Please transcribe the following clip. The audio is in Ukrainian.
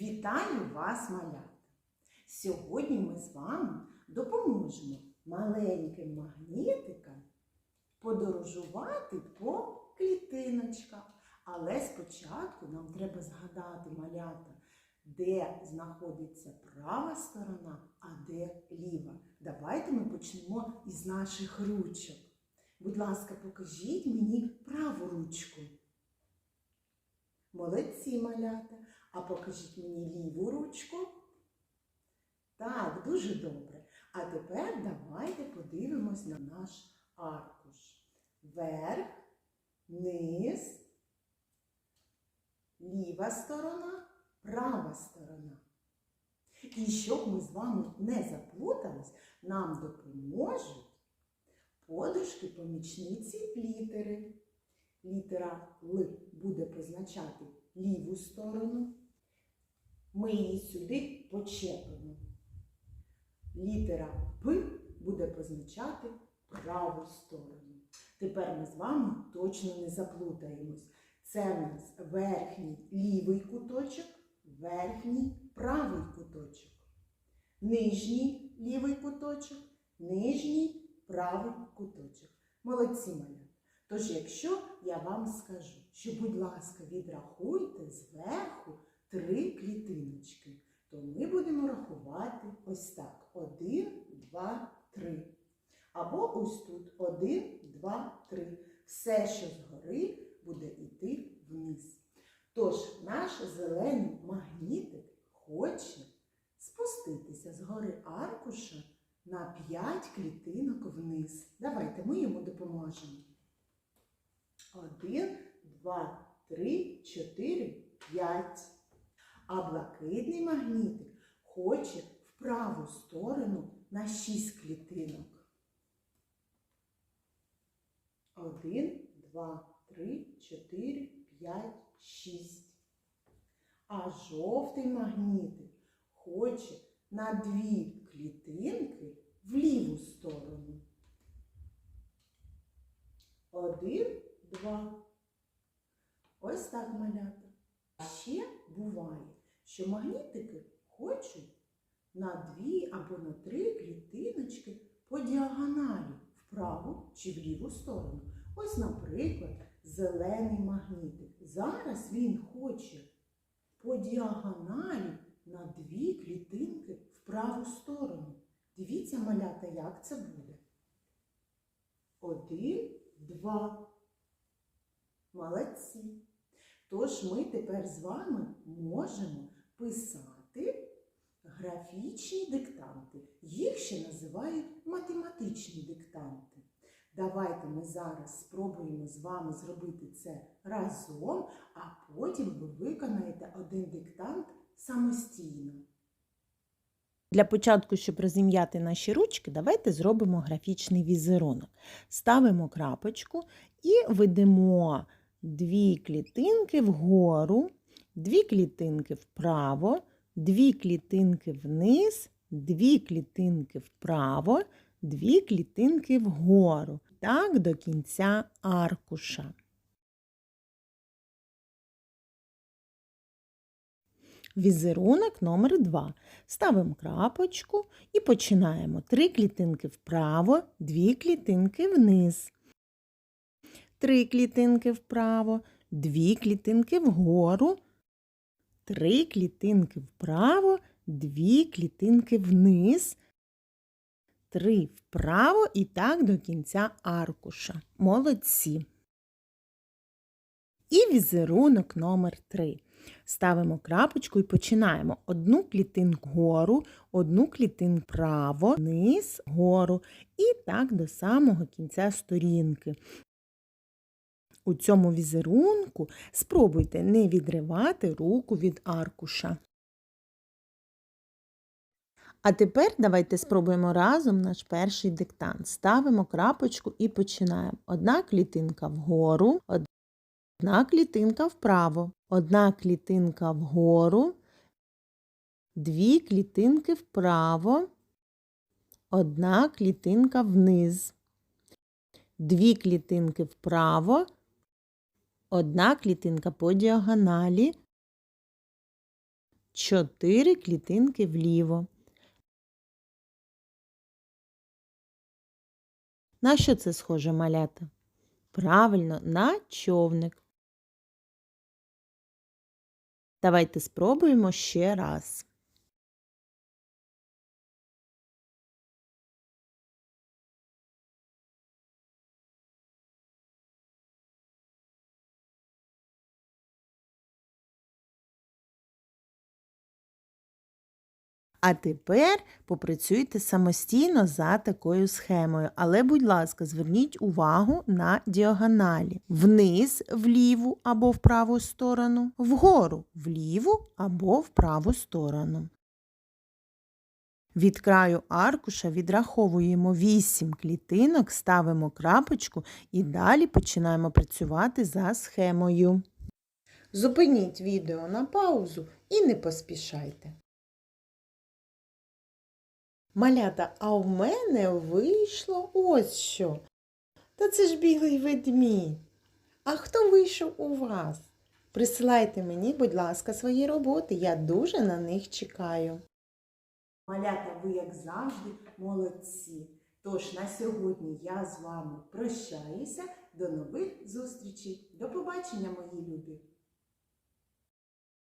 Вітаю вас, малята! Сьогодні ми з вами допоможемо маленьким магнітикам подорожувати по клітиночках. Але спочатку нам треба згадати малята, де знаходиться права сторона, а де ліва. Давайте ми почнемо із наших ручок. Будь ласка, покажіть мені праву ручку. Молодці малята. А покажіть мені ліву ручку. Так, дуже добре. А тепер давайте подивимось на наш аркуш. Верх, низ, ліва сторона, права сторона. І щоб ми з вами не заплутались, нам допоможуть подружки помічниці літери. Літера Л буде позначати ліву сторону. Ми її сюди почепимо. Літера П буде позначати праву сторону. Тепер ми з вами точно не заплутаємось. Це в нас верхній лівий куточок, верхній правий куточок. Нижній лівий куточок, нижній правий куточок. Молодці малята. Тож, якщо я вам скажу, що, будь ласка, відрахуйте зверху три клітиночки, то ми будемо рахувати ось так. Один, два, три. Або ось тут один, два, три. Все, що згори, буде йти вниз. Тож наш зелений магнітик хоче спуститися з гори аркуша на 5 клітинок вниз. Давайте ми йому допоможемо. Один, два, три, чотири, п'ять. А блакитний магнітик хоче в праву сторону на шість клітинок. Один, два, три, чотири, п'ять, шість. А жовтий магнітик хоче на дві клітинки в ліву сторону. Один, два. Ось так малята. А ще буває, що магнітики хочуть на дві або на три клітиночки по діагоналі в праву чи в ліву сторону. Ось, наприклад, зелений магнітик. Зараз він хоче по діагоналі на дві клітинки в праву сторону. Дивіться, малята, як це буде. Один, два. Молодці. Тож ми тепер з вами можемо писати графічні диктанти. Їх ще називають математичні диктанти. Давайте ми зараз спробуємо з вами зробити це разом, а потім ви виконаєте один диктант самостійно. Для початку, щоб розім'яти наші ручки, давайте зробимо графічний візерунок. Ставимо крапочку і ведемо дві клітинки вгору, дві клітинки вправо, дві клітинки вниз, дві клітинки вправо, дві клітинки вгору. Так до кінця аркуша. Візерунок номер 2. Ставимо крапочку і починаємо. Три клітинки вправо, дві клітинки вниз. Три клітинки вправо, дві клітинки вгору, три клітинки вправо, дві клітинки вниз, три вправо і так до кінця аркуша. Молодці. І візерунок номер 3. Ставимо крапочку і починаємо. Одну клітинку вгору, одну клітинку вправо, вниз, вгору і так до самого кінця сторінки. У цьому візерунку спробуйте не відривати руку від аркуша. А тепер давайте спробуємо разом наш перший диктант. Ставимо крапочку і починаємо. Одна клітинка вгору, одна клітинка вправо, одна клітинка вгору, дві клітинки вправо, одна клітинка вниз, дві клітинки вправо, одна клітинка по діагоналі, 4 клітинки вліво. На що це схоже малята? Правильно, на човник. Давайте спробуємо ще раз. А тепер попрацюйте самостійно за такою схемою. Але, будь ласка, зверніть увагу на діагоналі. Вниз в ліву або в праву сторону, вгору в ліву або в праву сторону. Від краю аркуша відраховуємо 8 клітинок, ставимо крапочку і далі починаємо працювати за схемою. Зупиніть відео на паузу і не поспішайте. Малята, а в мене вийшло ось що. Та це ж білий ведмідь. А хто вийшов у вас? Присилайте мені, будь ласка, свої роботи. Я дуже на них чекаю. Малята, ви, як завжди, молодці. Тож на сьогодні я з вами прощаюся. До нових зустрічей. До побачення, мої любі!